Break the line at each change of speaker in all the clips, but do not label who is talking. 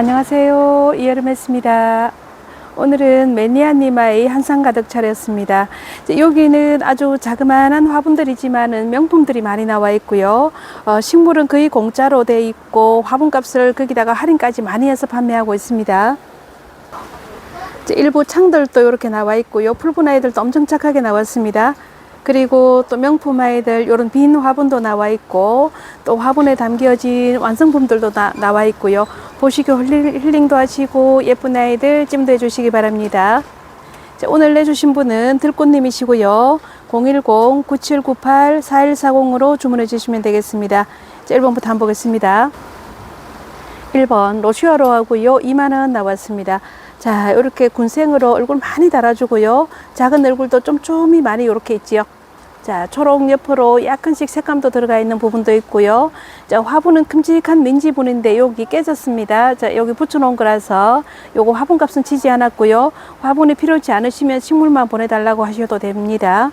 안녕하세요. 이여름했습니다. 오늘은 매니아니마의 한상 가득 차렸습니다. 여기는 아주 자그마한 화분들이지만은 명품들이 많이 나와 있고요. 어, 식물은 거의 공짜로 돼 있고 화분값을 거기다가 할인까지 많이 해서 판매하고 있습니다. 일부 창들도 이렇게 나와 있고요. 풀분 아이들도 엄청 착하게 나왔습니다. 그리고 또 명품 아이들 이런 빈 화분도 나와 있고 또 화분에 담겨진 완성품들도 나, 나와 있고요. 힐링, 힐링도 하시고 예쁜 아이들 찜도 해주시기 바랍니다. 자, 오늘 내주신 분은 들꽃님이시고요. 010-9798-4140으로 주문해 주시면 되겠습니다. 자, 1번부터 한번 보겠습니다. 1번 로슈아로 하고요. 2만원 나왔습니다. 자, 이렇게 군생으로 얼굴 많이 달아주고요. 작은 얼굴도 쫌쫌이 많이 이렇게 있지요. 자, 초록 옆으로 약간씩 색감도 들어가 있는 부분도 있고요. 자, 화분은 큼직한 민지분인데 여기 깨졌습니다. 자, 여기 붙여놓은 거라서 요거 화분 값은 치지 않았고요. 화분이 필요치 않으시면 식물만 보내달라고 하셔도 됩니다.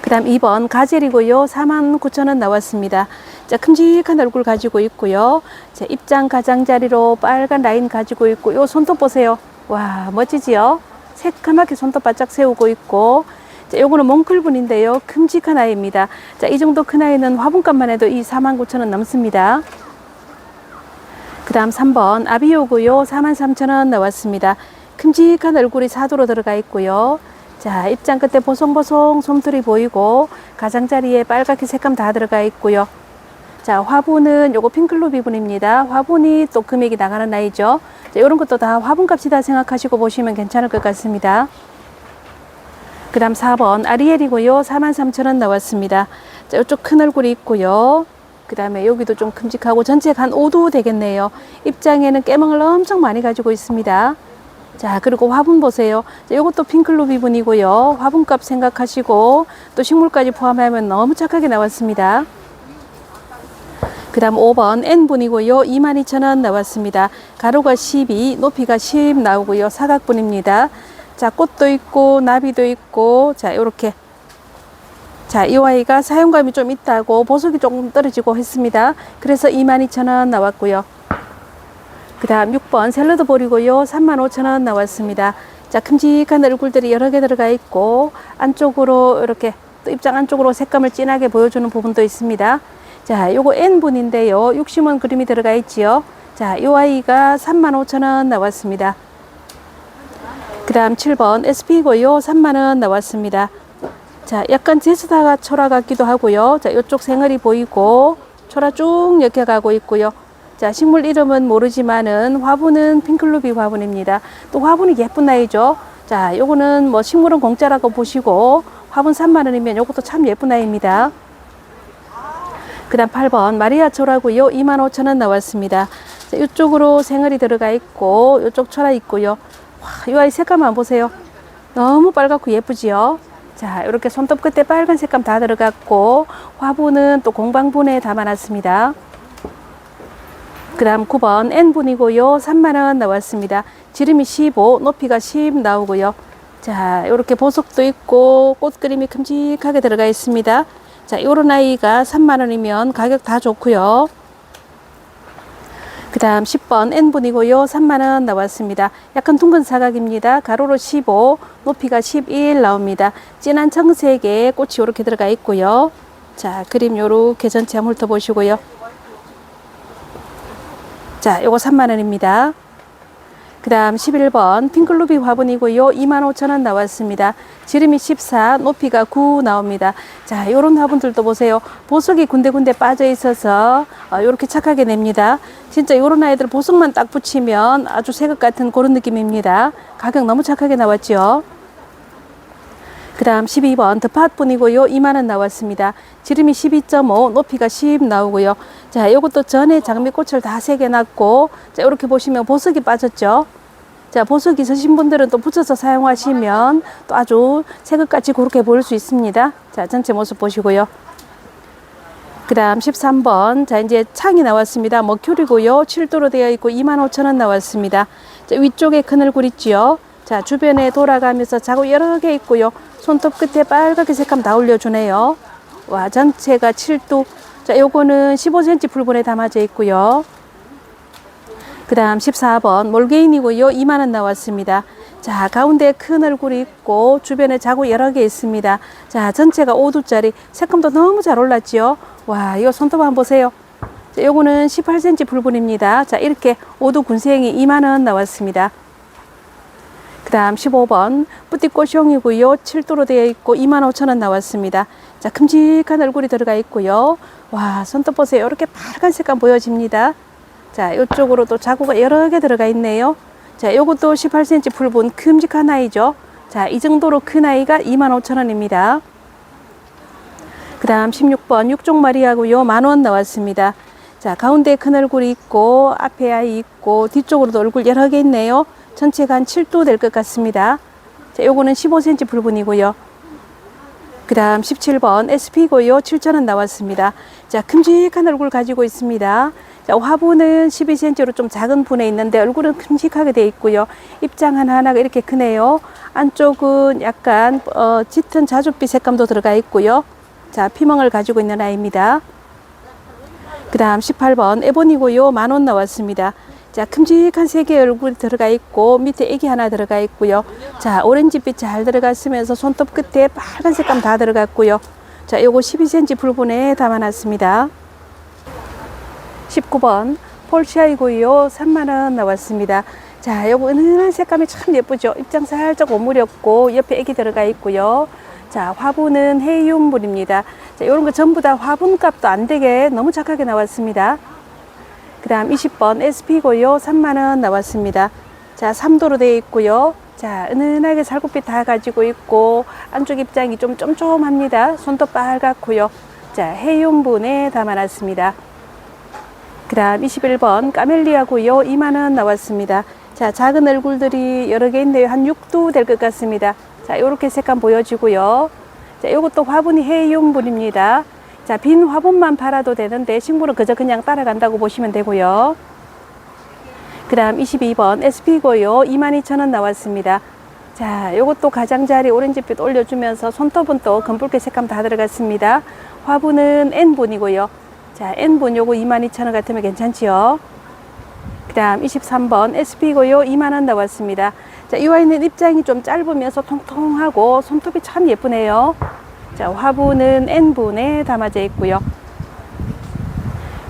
그 다음 2번 가젤이고요. 49,000원 나왔습니다. 자, 큼직한 얼굴 가지고 있고요. 자, 입장 가장자리로 빨간 라인 가지고 있고, 요 손톱 보세요. 와, 멋지지요? 새까맣게 손톱 바짝 세우고 있고, 자, 요거는 몽클분인데요. 큼직한 아이입니다. 자, 이 정도 큰 아이는 화분값만 해도 이 49,000원 넘습니다. 그 다음 3번 아비오고요. 43,000원 나왔습니다. 큼직한 얼굴이 사도로 들어가 있고요. 자, 입장 끝에 보송보송 솜털이 보이고 가장자리에 빨갛게 색감 다 들어가 있고요. 자, 화분은 요거 핑클로 비분입니다. 화분이 또 금액이 나가는 아이죠. 자, 이런 것도 다 화분 값이다 생각하시고 보시면 괜찮을 것 같습니다. 그 다음 4번 아리엘이고요. 43,000원 나왔습니다. 자, 이쪽 큰 얼굴이 있고요. 그 다음에 여기도 좀 큼직하고 전체가 한 5도 되겠네요. 입장에는 깨망을 엄청 많이 가지고 있습니다. 자, 그리고 화분 보세요. 자, 이것도 핑클로 비분이고요. 화분값 생각하시고 또 식물까지 포함하면 너무 착하게 나왔습니다. 그 다음 5번 N분이고요. 22,000원 나왔습니다. 가로가 12, 높이가 10 나오고요. 사각분입니다. 자, 꽃도 있고, 나비도 있고, 자, 요렇게. 자, 이 아이가 사용감이 좀 있다고 보석이 조금 떨어지고 했습니다. 그래서 22,000원 나왔고요. 그 다음 6번 샐러드 볼이고요. 35,000원 나왔습니다. 자, 큼직한 얼굴들이 여러 개 들어가 있고, 안쪽으로 이렇게 또 입장 안쪽으로 색감을 진하게 보여주는 부분도 있습니다. 자, 요거 N분인데요. 60원 그림이 들어가 있지요. 자, 이 아이가 35,000원 나왔습니다. 그 다음 7번 SP고요. 3만원 나왔습니다. 자, 약간 제스다가 초라 같기도 하고요. 자, 이쪽 생얼이 보이고, 초라 쭉 이렇게 가고 있고요. 자, 식물 이름은 모르지만은 화분은 핑클루비 화분입니다. 또 화분이 예쁜 아이죠. 자, 요거는 뭐 식물은 공짜라고 보시고, 화분 3만원이면 요것도 참 예쁜 아이입니다. 그 다음 8번 마리아초라고요. 25,000원 나왔습니다. 자, 이쪽으로 생얼이 들어가 있고, 이쪽 초라 있고요. 와, 이 아이 색감만 보세요. 너무 빨갛고 예쁘지요? 자, 이렇게 손톱 끝에 빨간 색감 다 들어갔고, 화분은 또 공방분에 담아놨습니다. 그 다음 9번 N분이고요. 3만원 나왔습니다. 지름이 15, 높이가 10 나오고요. 자, 이렇게 보석도 있고, 꽃 그림이 큼직하게 들어가 있습니다. 자, 요런 아이가 3만원이면 가격 다 좋고요. 그 다음 10번 N분이고요. 3만원 나왔습니다. 약간 둥근 사각입니다. 가로로 15, 높이가 11 나옵니다. 진한 청색에 꽃이 이렇게 들어가 있고요. 자, 그림 요렇게 전체 한번 훑어보시고요. 자, 요거 3만원입니다. 그 다음 11번 핑클루비 화분이고요. 25,000원 나왔습니다. 지름이 14, 높이가 9 나옵니다. 자, 요런 화분들도 보세요. 보석이 군데군데 빠져 있어서 어, 요렇게 착하게 냅니다. 진짜 요런 아이들 보석만 딱 붙이면 아주 새것 같은 그런 느낌입니다. 가격 너무 착하게 나왔죠. 그 다음 12번 더팟분이고요. 2만원 나왔습니다. 지름이 12.5, 높이가 10 나오고요. 자, 요것도 전에 장미꽃을 다 새겨 놨고, 자, 이렇게 보시면 보석이 빠졌죠. 자, 보석 있으신 분들은 또 붙여서 사용하시면 또 아주 새것같이 그렇게 보일 수 있습니다. 자, 전체 모습 보시고요. 그 다음 13번. 자, 이제 창이 나왔습니다. 머큐리고요. 7도로 되어 있고 25,000원 나왔습니다. 자, 위쪽에 큰 얼굴 있지요. 자, 주변에 돌아가면서 자국 여러 개 있고요. 손톱 끝에 빨갛게 색감 다 올려주네요. 와, 전체가 7도. 자, 요거는 15cm 풀분에 담아져 있고요. 그 다음 14번 몰개인이고요. 2만원 나왔습니다. 자, 가운데 큰 얼굴이 있고 주변에 자구 여러 개 있습니다. 자, 전체가 5두짜리 색감도 너무 잘 올랐지요. 와, 이거 손톱 한번 보세요. 자, 요거는 18cm 불분입니다. 자, 이렇게 5두 군생이 2만원 나왔습니다. 그 다음 15번 뿌띠꽃형이고요. 7도로 되어 있고 25,000원 나왔습니다. 자, 큼직한 얼굴이 들어가 있고요. 와, 손톱 보세요. 이렇게 빨간 색감 보여집니다. 자, 이쪽으로도 자구가 여러 개 들어가 있네요. 자, 요것도 18cm 풀분 큼직한 아이죠. 자, 이 정도로 큰 아이가 25,000원입니다. 그 다음 16번 육종마리하고요. 만 원 나왔습니다. 자, 가운데 큰 얼굴이 있고, 앞에 아이 있고, 뒤쪽으로도 얼굴 여러 개 있네요. 전체가 한 7도 될 것 같습니다. 자, 요거는 15cm 불분이고요. 그 다음 17번 SP고요. 7,000원 나왔습니다. 자, 큼직한 얼굴 가지고 있습니다. 자, 화분은 12cm로 좀 작은 분에 있는데 얼굴은 큼직하게 되어 있고요. 입장 하나하나가 이렇게 크네요. 안쪽은 약간 어, 짙은 자줏빛 색감도 들어가 있고요. 자, 피멍을 가지고 있는 아이입니다. 그 다음 18번 에본이고요. 만원 나왔습니다. 자, 큼직한 세 개의 얼굴이 들어가 있고 밑에 애기 하나 들어가 있고요. 자, 오렌지빛 잘 들어갔으면서 손톱 끝에 빨간 색감 다 들어갔고요. 자, 요거 12cm 불분에 담아놨습니다. 19번 폴시아이고요. 3만원 나왔습니다. 자, 요거 은은한 색감이 참 예쁘죠. 입장 살짝 오므렸고 옆에 애기 들어가 있고요. 자, 화분은 헤이움물입니다. 자, 요런 거 전부 다 화분 값도 안 되게 너무 착하게 나왔습니다. 그 다음 20번 SP고요. 3만원 나왔습니다. 자, 3도로 되어 있고요. 자, 은은하게 살구빛 다 가지고 있고, 안쪽 입장이 좀 쫌쫌합니다. 손톱 빨갛고요. 자, 해용분에 담아놨습니다. 그 다음 21번 까멜리아고요. 2만원 나왔습니다. 자, 작은 얼굴들이 여러 개 있네요. 한 6도 될 것 같습니다. 자, 요렇게 색감 보여지고요. 자, 요것도 화분이 해용분입니다. 자, 빈 화분만 팔아도 되는데 식물은 그저 그냥 따라간다고 보시면 되고요. 그 다음 22번 SP고요. 22,000원 나왔습니다. 자, 요것도 가장자리 오렌지빛 올려주면서 손톱은 또 검붉게 색감 다 들어갔습니다. 화분은 N분이고요. 자, N분 요거 22,000원 같으면 괜찮지요? 그 다음 23번 SP고요. 2만원 나왔습니다. 자, 이 아이는 입장이 좀 짧으면서 통통하고 손톱이 참 예쁘네요. 자, 화분은 N분에 담아져 있고요.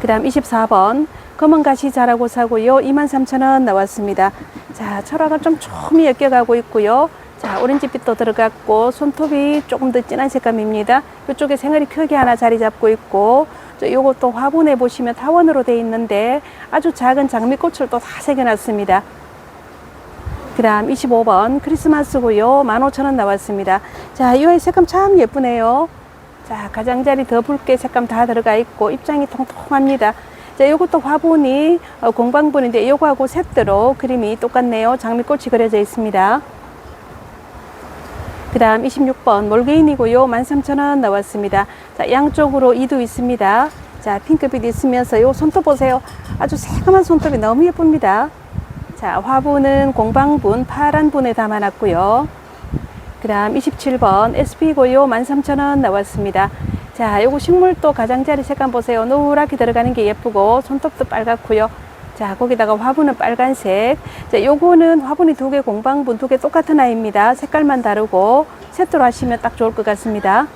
그 다음 24번 검은 가시 자라고 사고요. 23,000원 나왔습니다. 자, 철화가 좀 촘히 엮여가고 있고요. 자, 오렌지빛도 들어갔고 손톱이 조금 더 진한 색감입니다. 이쪽에 생얼이 크게 하나 자리 잡고 있고 저 요것도 화분에 보시면 타원으로 되어 있는데 아주 작은 장미꽃을 또 다 새겨놨습니다. 그 다음 25번 크리스마스고요. 15,000원 나왔습니다. 자, 이 아이 색감 참 예쁘네요. 자, 가장자리 더 붉게 색감 다 들어가 있고 입장이 통통합니다. 자, 요것도 화분이 어, 공방분인데 요거하고 색대로 그림이 똑같네요. 장미꽃이 그려져 있습니다. 그 다음 26번 몰개인이고요. 13,000원 나왔습니다. 자, 양쪽으로 이도 있습니다. 자, 핑크빛 있으면서 요 손톱 보세요. 아주 새까만 손톱이 너무 예쁩니다. 자, 화분은 공방분 파란 분에 담아놨고요. 그 다음 27번 SP고요. 13,000원 나왔습니다. 자, 요거 식물도 가장자리 색감 보세요. 노랗게 들어가는 게 예쁘고 손톱도 빨갛고요. 자, 거기다가 화분은 빨간색. 자, 요거는 화분이 두 개 공방분 두 개 똑같은 아이입니다. 색깔만 다르고 세트로 하시면 딱 좋을 것 같습니다.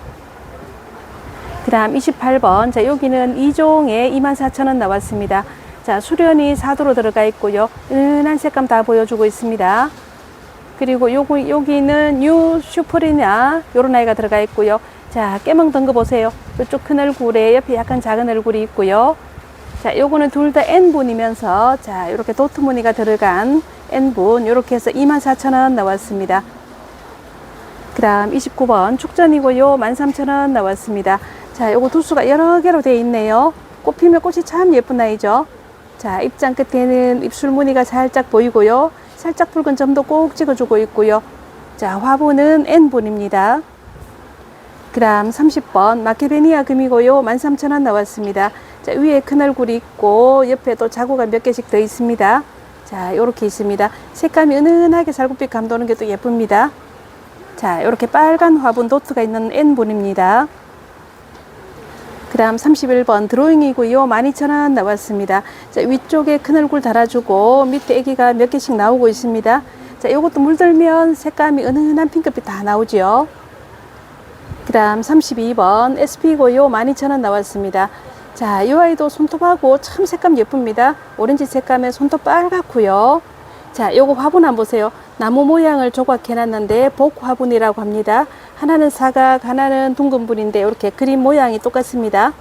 그 다음 28번. 자, 여기는 2종에 24,000원 나왔습니다. 자, 수련이 4도로 들어가 있고요. 은은한 색감 다 보여주고 있습니다. 그리고 요거, 여기는 뉴 슈프리나 요런 아이가 들어가 있고요. 자, 깨멍 덩거 보세요. 이쪽 큰 얼굴에 옆에 약간 작은 얼굴이 있고요. 자, 요거는 둘 다 N분이면서 자, 이렇게 도트 무늬가 들어간 N분 이렇게 해서 24,000원 나왔습니다. 그 다음 29번 축전이고요. 13,000원 나왔습니다. 자, 요거 두수가 여러 개로 되어 있네요. 꽃 피면 꽃이 참 예쁜 아이죠. 자, 입장 끝에는 입술 무늬가 살짝 보이고요. 살짝 붉은 점도 꼭 찍어주고 있고요. 자, 화분은 N분입니다. 그 다음 30번 마케베니아 금이고요. 13,000원 나왔습니다. 자, 위에 큰 얼굴이 있고 옆에도 자구가 몇 개씩 더 있습니다. 자, 이렇게 있습니다. 색감이 은은하게 살구빛 감도는 게 또 예쁩니다. 자, 이렇게 빨간 화분 도트가 있는 N분입니다. 그 다음 31번 드로잉이고요. 12,000원 나왔습니다. 자, 위쪽에 큰 얼굴 달아주고 밑에 애기가 몇 개씩 나오고 있습니다. 자, 요것도 물들면 색감이 은은한 핑크빛 다 나오죠. 그 다음 32번 SP고요. 12,000원 나왔습니다. 자, 이 아이도 손톱하고 참 색감 예쁩니다. 오렌지 색감에 손톱 빨갛고요. 자, 요거 화분 한번 보세요. 나무 모양을 조각해 놨는데 복 화분이라고 합니다. 하나는 사각, 하나는 둥근 분인데 이렇게 그림 모양이 똑같습니다.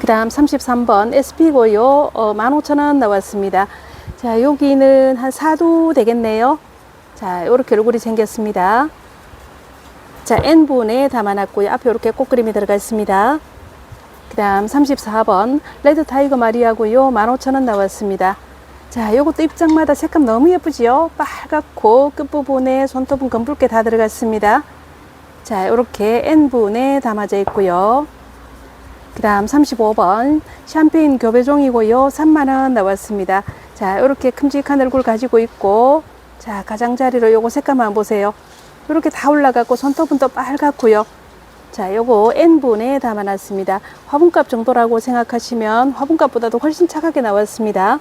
그 다음 33번 SP고요. 어, 15,000원 나왔습니다. 자, 여기는 한 4도 되겠네요. 자, 이렇게 얼굴이 생겼습니다. 자, N분에 담아놨고요. 앞에 이렇게 꽃그림이 들어가 있습니다. 그 다음 34번 레드 타이거 마리아고요. 15,000원 나왔습니다. 자, 요것도 입장마다 색감 너무 예쁘지요? 빨갛고 끝부분에 손톱은 검붉게 다 들어갔습니다. 자, 이렇게 N분에 담아져 있고요. 그 다음 35번 샴페인 교배종이고요. 3만원 나왔습니다. 자, 이렇게 큼직한 얼굴 가지고 있고 자, 가장자리로 요거 색감 한번 보세요. 이렇게 다 올라갔고 손톱은 또 빨갛고요. 자, 요거 N분에 담아놨습니다. 화분값 정도라고 생각하시면 화분값보다도 훨씬 차가게 나왔습니다.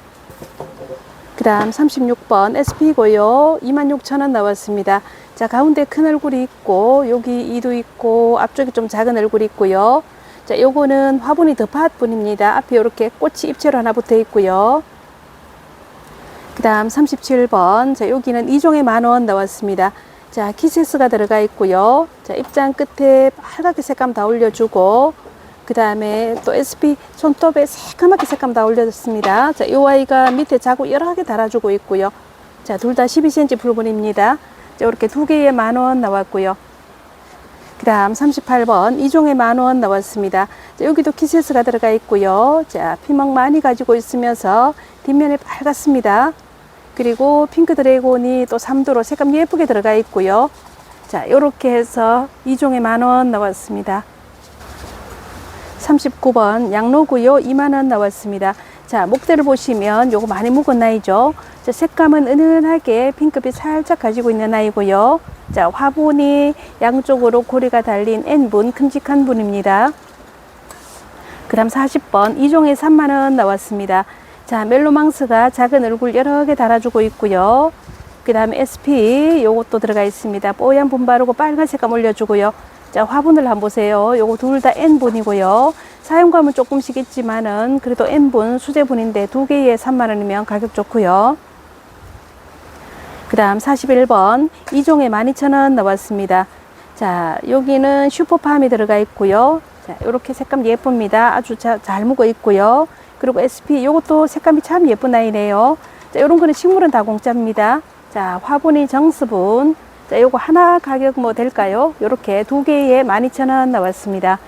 그 다음 36번 SP고요. 26,000원 나왔습니다. 자, 가운데 큰 얼굴이 있고, 여기 이도 있고, 앞쪽에 좀 작은 얼굴이 있고요. 자, 요거는 화분이 더팟 분입니다. 앞에 이렇게 꽃이 입체로 하나 붙어 있고요. 그 다음 37번. 자, 여기는 2종에 만원 나왔습니다. 자, 키세스가 들어가 있고요. 자, 입장 끝에 빨갛게 색감 다 올려주고, 그 다음에 또 SP 손톱에 새까맣게 색감 다 올려줬습니다. 자, 이 아이가 밑에 자국 여러 개 달아주고 있고요. 자, 둘 다 12cm 풀분입니다. 자, 이렇게 두 개에 만 원 나왔고요. 그 다음 38번 이종에 만 원 나왔습니다. 자, 여기도 키세스가 들어가 있고요. 자, 피멍 많이 가지고 있으면서 뒷면에 빨갛습니다. 그리고 핑크 드래곤이 또 3도로 색감 예쁘게 들어가 있고요. 자, 이렇게 해서 이종에 만 원 나왔습니다. 39번 양로구요 2만원 나왔습니다. 자, 목대를 보시면 요거 많이 묵은 나이죠. 자, 색감은 은은하게 핑크빛 살짝 가지고 있는 나이고요. 자, 화분이 양쪽으로 고리가 달린 N분, 큼직한 분입니다. 그 다음 40번 이종에 3만원 나왔습니다. 자, 멜로망스가 작은 얼굴 여러 개 달아주고 있고요. 그 다음 SP 요것도 들어가 있습니다. 뽀얀 분 바르고 빨간 색감 올려주고요. 자, 화분을 한번 보세요. 요거 둘 다 N분이고요. 사용감은 조금씩 있지만은 그래도 N분 수제분인데 두 개에 3만원이면 가격 좋고요. 그 다음 41번 이종에 12,000원 나왔습니다. 자, 여기는 슈퍼팜이 들어가 있고요. 자, 요렇게 색감 예쁩니다. 아주 자, 잘 묵어 있고요. 그리고 SP 요것도 색감이 참 예쁜 아이네요. 자, 요런 거는 식물은 다 공짜입니다. 자, 화분이 정수분. 자, 요거 하나 가격 뭐 될까요? 요렇게 두 개에 12,000원 나왔습니다.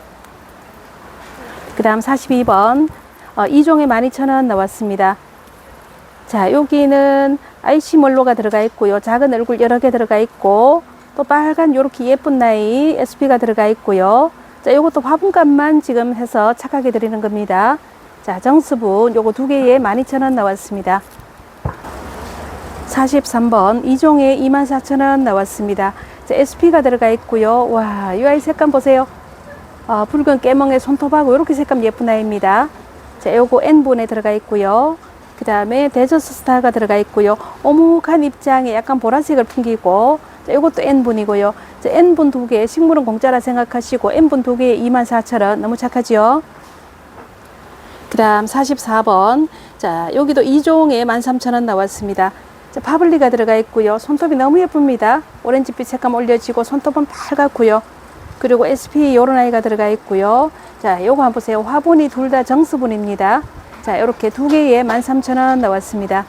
그 다음 42번, 어, 2종에 12,000원 나왔습니다. 자, 여기는 아이시몰로가 들어가 있고요. 작은 얼굴 여러 개 들어가 있고, 또 빨간 요렇게 예쁜 나이 SP가 들어가 있고요. 자, 요것도 화분값만 지금 해서 착하게 드리는 겁니다. 자, 정수분 요거 두 개에 12,000원 나왔습니다. 43번 2종에 24,000원 나왔습니다. 자, SP가 들어가 있고요. 와, 이 아이 색감 보세요. 어, 붉은 깨멍에 손톱하고 이렇게 색감 예쁜 아이입니다. 자, 요거 N분에 들어가 있고요. 그 다음에 데저스 스타가 들어가 있고요. 오목한 입장에 약간 보라색을 풍기고, 자, 요것도 N분이고요. 자, N분 두 개, 식물은 공짜라 생각하시고, N분 두 개에 24,000원. 너무 착하지요? 그 다음 44번. 자, 여기도 2종에 13,000원 나왔습니다. 자, 파블리가 들어가 있고요. 손톱이 너무 예쁩니다. 오렌지빛 색감 올려지고 손톱은 빨갛고요. 그리고 SP 요런 아이가 들어가 있고요. 자, 요거 한번 보세요. 화분이 둘 다 정수분입니다. 자, 이렇게 두 개에 13,000원 나왔습니다.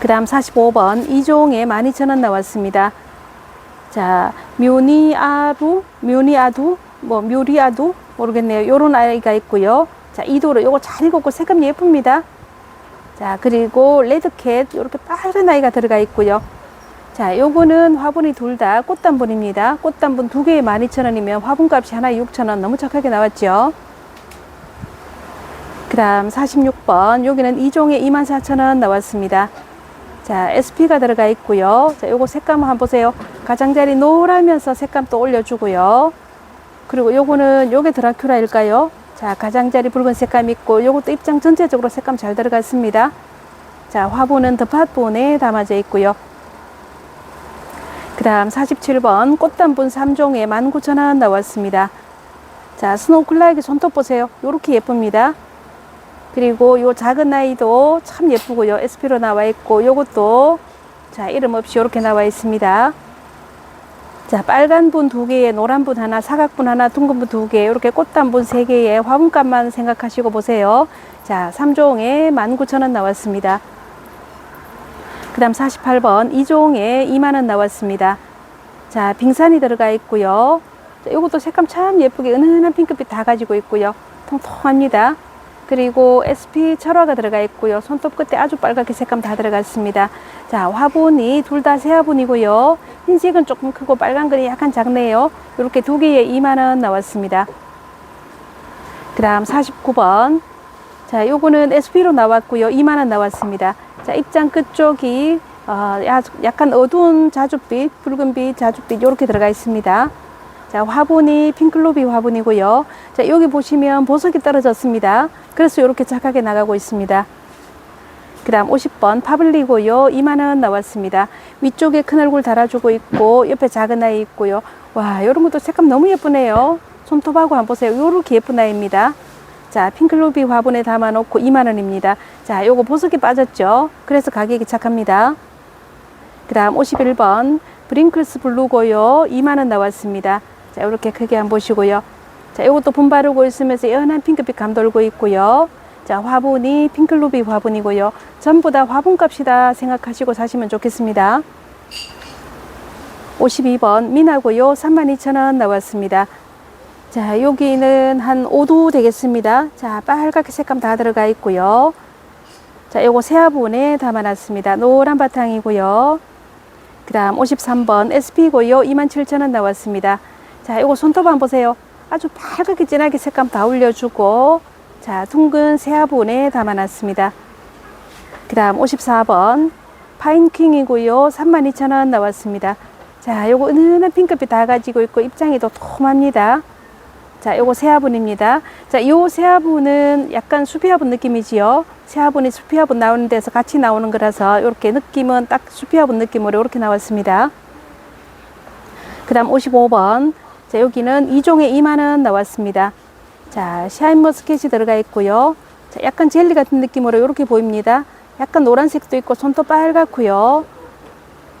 그 다음 45번 2종에 12,000원 나왔습니다. 자, 묘니아루, 묘니아두, 뭐 묘리아두 모르겠네요. 요런 아이가 있고요. 자, 이도로 요거 잘 익었고 색감 예쁩니다. 자, 그리고 레드캣 이렇게 빨간 아이가 들어가 있고요. 자, 요거는 화분이 둘 다 꽃단분입니다. 꽃단분 두 개에 12,000원이면 화분값이 하나에 6,000원 너무 착하게 나왔죠. 그 다음 46번 여기는 2종에 24,000원 나왔습니다. 자, SP가 들어가 있고요. 자, 요거 색감 한번 보세요. 가장자리 노라면서 색감 또 올려주고요. 그리고 요거는 요게 드라큘라일까요? 자, 가장자리 붉은 색감 있고 요것도 입장 전체적으로 색감 잘 들어갔습니다. 자, 화분은 더팟본에 담아져 있고요. 그 다음 47번 꽃단분 3종에 19,000원 나왔습니다. 자, 스노우 클라이기 손톱 보세요. 요렇게 예쁩니다. 그리고 요 작은 아이도 참 예쁘고요. SP로 나와 있고 요것도 자, 이름 없이 요렇게 나와 있습니다. 자, 빨간 분 두 개에 노란 분 하나, 사각분 하나, 둥근 분 두 개, 이렇게 꽃단 분 세 개에 화분값만 생각하시고 보세요. 자, 3종에 19,000원 나왔습니다. 그 다음 48번, 2종에 2만원 나왔습니다. 자, 빙산이 들어가 있고요. 자, 요것도 색감 참 예쁘게 은은한 핑크빛 다 가지고 있고요. 통통합니다. 그리고 SP 철화가 들어가 있고요. 손톱 끝에 아주 빨갛게 색감 다 들어갔습니다. 자, 화분이 둘 다 새 화분이고요. 흰색은 조금 크고 빨간 거는 약간 작네요. 이렇게 두 개에 2만원 나왔습니다. 그 다음 49번. 자, 요거는 SP로 나왔고요. 2만원 나왔습니다. 자, 입장 끝쪽이 어, 야- 약간 어두운 자줏빛, 붉은빛, 자줏빛 이렇게 들어가 있습니다. 자, 화분이 핑클로비 화분이고요. 자, 여기 보시면 보석이 떨어졌습니다. 그래서 이렇게 착하게 나가고 있습니다. 그 다음 50번 파블리고요. 2만원 나왔습니다. 위쪽에 큰 얼굴 달아주고 있고, 옆에 작은 아이 있고요. 와, 이런 것도 색감 너무 예쁘네요. 손톱하고 한번 보세요. 요렇게 예쁜 아이입니다. 자, 핑클로비 화분에 담아놓고 2만원입니다. 자, 요거 보석이 빠졌죠? 그래서 가격이 착합니다. 그 다음 51번 브링클스 블루고요. 2만원 나왔습니다. 자, 이렇게 크게 한번 보시고요. 자, 이것도 분 바르고 있으면서 연한 핑크빛 감 돌고 있고요. 자, 화분이 핑클루비 화분이고요. 전부 다 화분값이다 생각하시고 사시면 좋겠습니다. 52번 미나고요. 32,000원 나왔습니다. 자, 여기는 한 5도 되겠습니다. 자, 빨갛게 색감 다 들어가 있고요. 자, 요거 새 화분에 담아놨습니다. 노란 바탕이고요. 그 다음 53번 SP고요. 27,000원 나왔습니다. 자, 요거 손톱 한번 보세요. 아주 빨갛게 진하게 색감 다 올려주고, 자, 둥근 새 화분에 담아놨습니다. 그 다음 54번 파인킹이고요. 32,000원 나왔습니다. 자, 요거 은은한 핑크빛 다 가지고 있고, 입장이 도톰합니다. 자, 요거 새화분입니다. 자, 요 새화분은 약간 수피화분 느낌이지요. 새화분이 수피화분 나오는 데서 같이 나오는 거라서 이렇게 느낌은 딱 수피화분 느낌으로 이렇게 나왔습니다. 그 다음 55번. 자, 여기는 2종에 2만원 나왔습니다. 자, 샤인머스켓이 들어가 있고요. 자, 약간 젤리 같은 느낌으로 이렇게 보입니다. 약간 노란색도 있고 손톱 빨갛고요.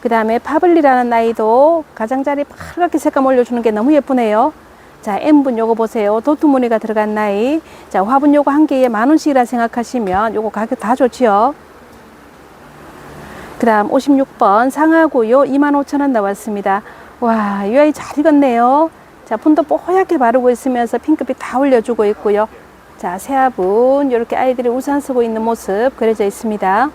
그 다음에 파블리라는 아이도 가장자리 빨갛게 색감 올려주는 게 너무 예쁘네요. 자, M분 요거 보세요. 도트 무늬가 들어간 나이. 자, 화분 요거 한 개에 만 원씩이라 생각하시면 요거 가격 다 좋지요. 그 다음 56번 상하고요. 25,000원 나왔습니다. 와, 이 아이 잘 익었네요. 자, 분도 뽀얗게 바르고 있으면서 핑크빛 다 올려주고 있고요. 자, 새화분 이렇게 아이들이 우산 쓰고 있는 모습 그려져 있습니다.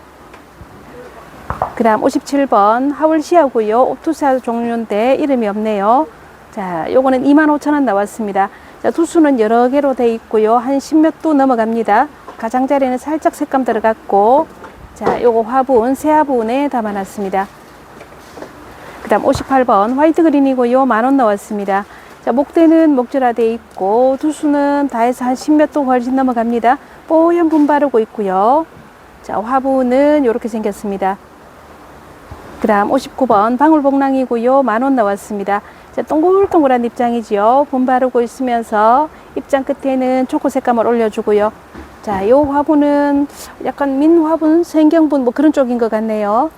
그 다음 57번 하울시아고요. 옵투사 종류인데 이름이 없네요. 자, 요거는 25,000원 나왔습니다. 자, 두수는 여러 개로 돼 있고요. 한 10몇 도 넘어갑니다. 가장자리는 살짝 색감 들어갔고, 자, 요거 화분, 새 화분에 담아놨습니다. 그 다음 58번 화이트 그린이고요. 만 원 나왔습니다. 자, 목대는 목줄화돼 있고, 두수는 다 해서 한 10몇 도 훨씬 넘어갑니다. 뽀얀 분 바르고 있고요. 자, 화분은 이렇게 생겼습니다. 그 다음 59번 방울복랑이고요. 만원 나왔습니다. 자, 동글동글한 입장이지요. 분 바르고 있으면서 입장 끝에는 초코 색감을 올려주고요. 자, 요 화분은 약간 민 화분, 생경분 뭐 그런 쪽인 것 같네요.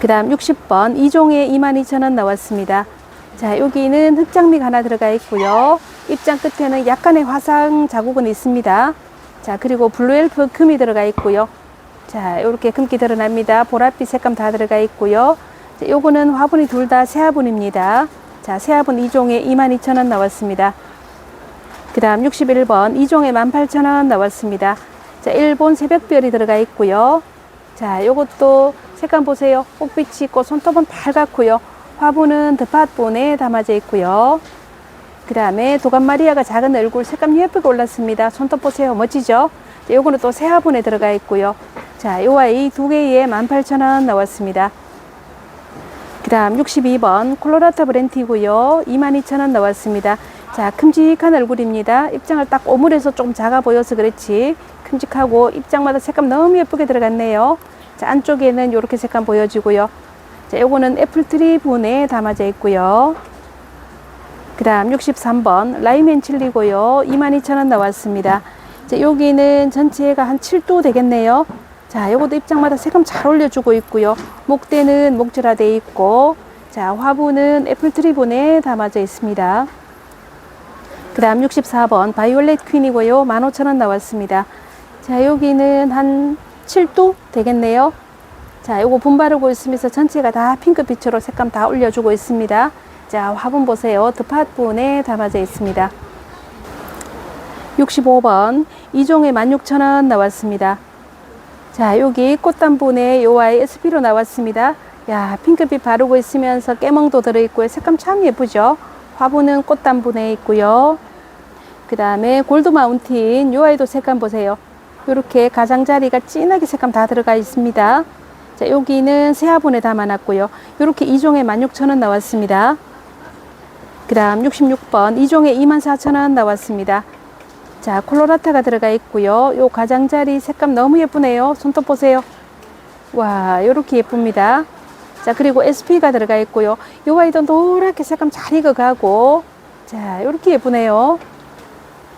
그 다음 60번 2종에 22,000원 나왔습니다. 자, 여기는 흑장미가 하나 들어가 있고요. 입장 끝에는 약간의 화상 자국은 있습니다. 자, 그리고 블루엘프 금이 들어가 있고요. 자, 이렇게 금기 드러납니다. 보랏빛 색감 다 들어가 있고요. 자, 요거는 화분이 둘 다 새 화분입니다. 자, 새 화분 2종에 22,000원 나왔습니다. 그 다음 61번 2종에 18,000원 나왔습니다. 자, 일본 새벽별이 들어가 있고요. 자, 요것도 색감 보세요. 꽃빛이 있고 손톱은 빨갛고요. 화분은 드팟본에 담아져 있고요. 그 다음에 도감 마리아가 작은 얼굴 색감 예쁘게 올랐습니다. 손톱 보세요. 멋지죠? 자, 요거는 또 새 화분에 들어가 있고요. 자, 요 아이 두 개에 18,000원 나왔습니다. 그 다음 62번 콜로라타 브렌티고요. 22,000원 나왔습니다. 자, 큼직한 얼굴입니다. 입장을 딱 오물에서 조금 작아 보여서 그렇지. 큼직하고 입장마다 색감 너무 예쁘게 들어갔네요. 자, 안쪽에는 이렇게 색감 보여지고요. 자, 요거는 애플트리 분에 담아져 있고요. 그 다음 63번 라이멘 칠리고요. 22,000원 나왔습니다. 자, 여기는 전체가 한 7도 되겠네요. 자, 요것도 입장마다 색감 잘 올려주고 있고요. 목대는 목질화되어 있고, 자, 화분은 애플트리 분에 담아져 있습니다. 그 다음 64번 바이올렛 퀸이고요. 15,000원 나왔습니다. 자, 여기는 한 7도 되겠네요. 자, 요거 분바르고 있으면서 전체가 다 핑크빛으로 색감 다 올려주고 있습니다. 자, 화분 보세요. 드팟분에 담아져 있습니다. 65번 이종에 16,000원 나왔습니다. 자, 여기 꽃단분에 요 아이 SP로 나왔습니다. 야, 핑크빛 바르고 있으면서 깨멍도 들어있고요. 색감 참 예쁘죠? 화분은 꽃단분에 있고요. 그 다음에 골드 마운틴 요 아이도 색감 보세요. 이렇게 가장자리가 진하게 색감 다 들어가 있습니다. 자, 여기는 새 화분에 담아놨고요. 이렇게 2종에 16,000원 나왔습니다. 그 다음 66번 2종에 24,000원 나왔습니다. 자, 콜로라타가 들어가 있고요. 요 가장자리 색감 너무 예쁘네요. 손톱 보세요. 와, 요렇게 예쁩니다. 자, 그리고 SP가 들어가 있고요. 요 아이도 노랗게 색감 잘 익어가고, 자, 요렇게 예쁘네요.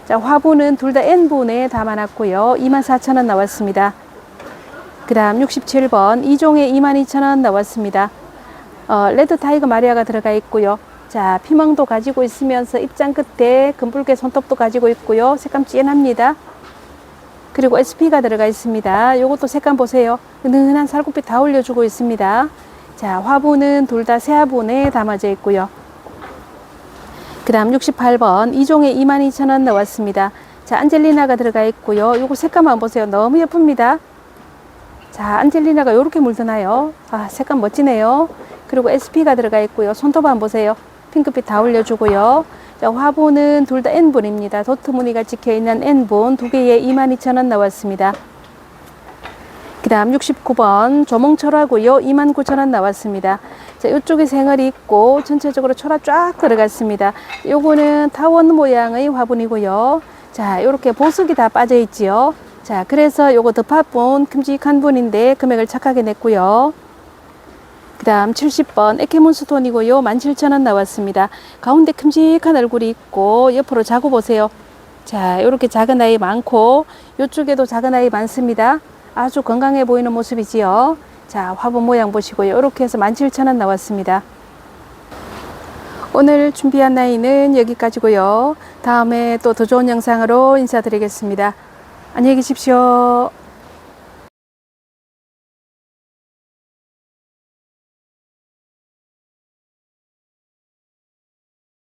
자, 화분은 둘 다 N분에 담아놨고요. 24,000원 나왔습니다. 그 다음 67번 2종에 22,000원 나왔습니다. 어, 레드 타이거 마리아가 들어가 있고요. 자, 피망도 가지고 있으면서 입장 끝에 금붉게 손톱도 가지고 있고요. 색감 진합니다. 그리고 SP가 들어가 있습니다. 요것도 색감 보세요. 은은한 살구빛 다 올려주고 있습니다. 자, 화분은 둘 다 새 화분에 담아져 있고요. 그 다음 68번 2종에 22,000원 나왔습니다. 자, 안젤리나가 들어가 있고요. 요거 색감 한번 보세요. 너무 예쁩니다. 자, 안젤리나가 이렇게 물드나요? 아, 색감 멋지네요. 그리고 SP가 들어가 있고요. 손톱 한번 보세요. 핑크빛 다 올려주고요. 자, 화분은 둘다 N분입니다. 도트 무늬가 찍혀있는 N분 두 개에 22,000원 나왔습니다. 그 다음 69번 조몽철하고요. 29,000원 나왔습니다. 자, 이쪽에 생얼이 있고 전체적으로 철화 쫙 들어갔습니다. 요거는 타원 모양의 화분이고요. 자, 이렇게 보석이 다 빠져 있지요. 자, 그래서 요거 더파분 큼직한 분인데 금액을 착하게 냈고요. 그 다음 70번 에케몬스톤이고요. 17,000원 나왔습니다. 가운데 큼직한 얼굴이 있고 옆으로 자고 보세요. 자, 이렇게 작은 아이 많고 이쪽에도 작은 아이 많습니다. 아주 건강해 보이는 모습이지요. 자, 화분 모양 보시고요. 이렇게 해서 17,000원 나왔습니다. 오늘 준비한 나이는 여기까지고요. 다음에 또 더 좋은 영상으로 인사드리겠습니다. 안녕히 계십시오.